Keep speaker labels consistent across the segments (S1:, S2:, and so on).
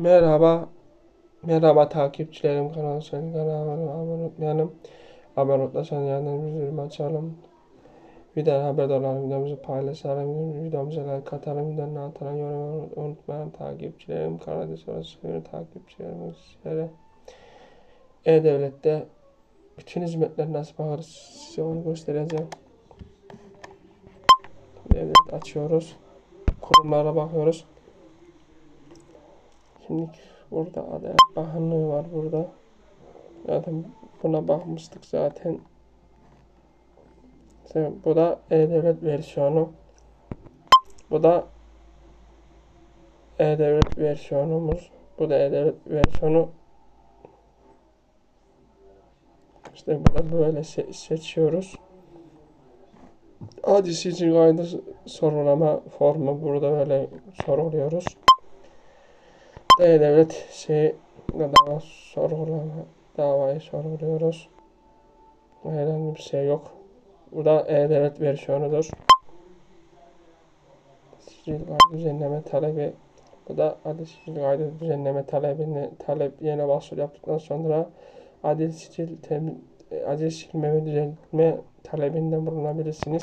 S1: Merhaba, merhaba takipçilerim kanalı senin kanalıma abone unutmayalım. Abone olursan yandan bildirim açalım. Videodan haberdar olalım, videomuzu paylaşalım, videomuza like atalım, videonun altına yorum unutmayalım takipçilerim. Kanalı sonra seviyorum takipçilerim sizlere. E-Devlet'te bütün hizmetler nasıl bakarız size onu göstereceğim. Devlet açıyoruz. Kurumlara bakıyoruz. Şimdi burada Adalet Bakanlığı var burada. Zaten buna bakmıştık zaten. Bu da E-Devlet versiyonu. Bu da E-Devlet versiyonumuz. Bu da E-Devlet versiyonu. İşte burada böyle se seçiyoruz. Adisi için kaydı sorulama formu burada böyle soruluyoruz. E-Devlet şey dava sorgulama davayı sorguluyoruz. Herhangi bir şey yok. Bu da E-Devlet versiyonudur. Sicil kaydı düzenleme talebi bu da adil sicil kaydı düzenleme talebini talep yine başvuru yaptıktan sonra adil sicil temin adil silme ve düzenleme talebinde bulunabilirsiniz.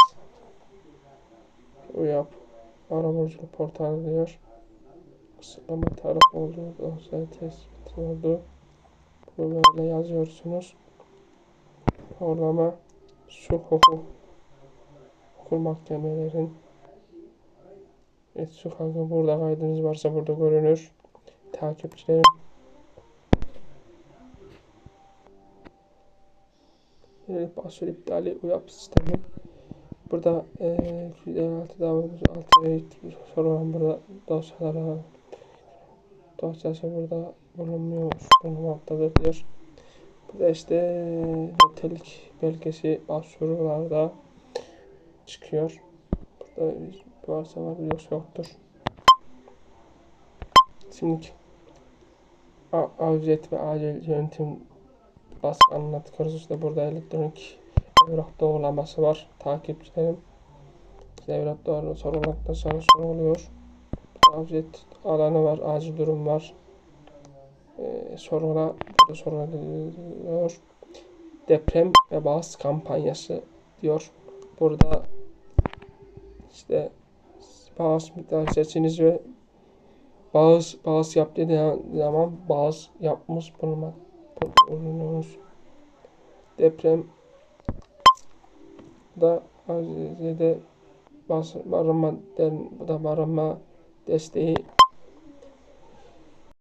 S1: Uyap arabuluculuk portalı diyor. Kısıtlama taraf olduğu dosya tespit oldu. Bunu böyle yazıyorsunuz. Horlama su hukuku okul mahkemelerin Evet, su hakkı burada kaydınız varsa burada görünür. Takipçilerim Yani basur iptali uyap sistemi. Burada eee altı davamız altı sorulan burada dosyalara dosyası burada bulunmuyor. Bulunmaktadır diyor. Burada işte nitelik belgesi başvurularda çıkıyor. Burada varsa var yoksa yoktur. Şimdi avcet ve acil yönetim baskı anlatıyoruz. İşte burada elektronik evrak doğrulaması var. Takipçilerim. İşte evrak doğru sorulmakta sonra soruluyor. Avcet alanı var. Acil durum var. Ee, soruna burada soruluyor. Deprem ve bağış kampanyası diyor. Burada işte bağış miktarı seçiniz ve bağış bağış yap dediği zaman bağış yapmış bulunmak bulunuyoruz. Deprem da Azize'de barınma, da barınma este,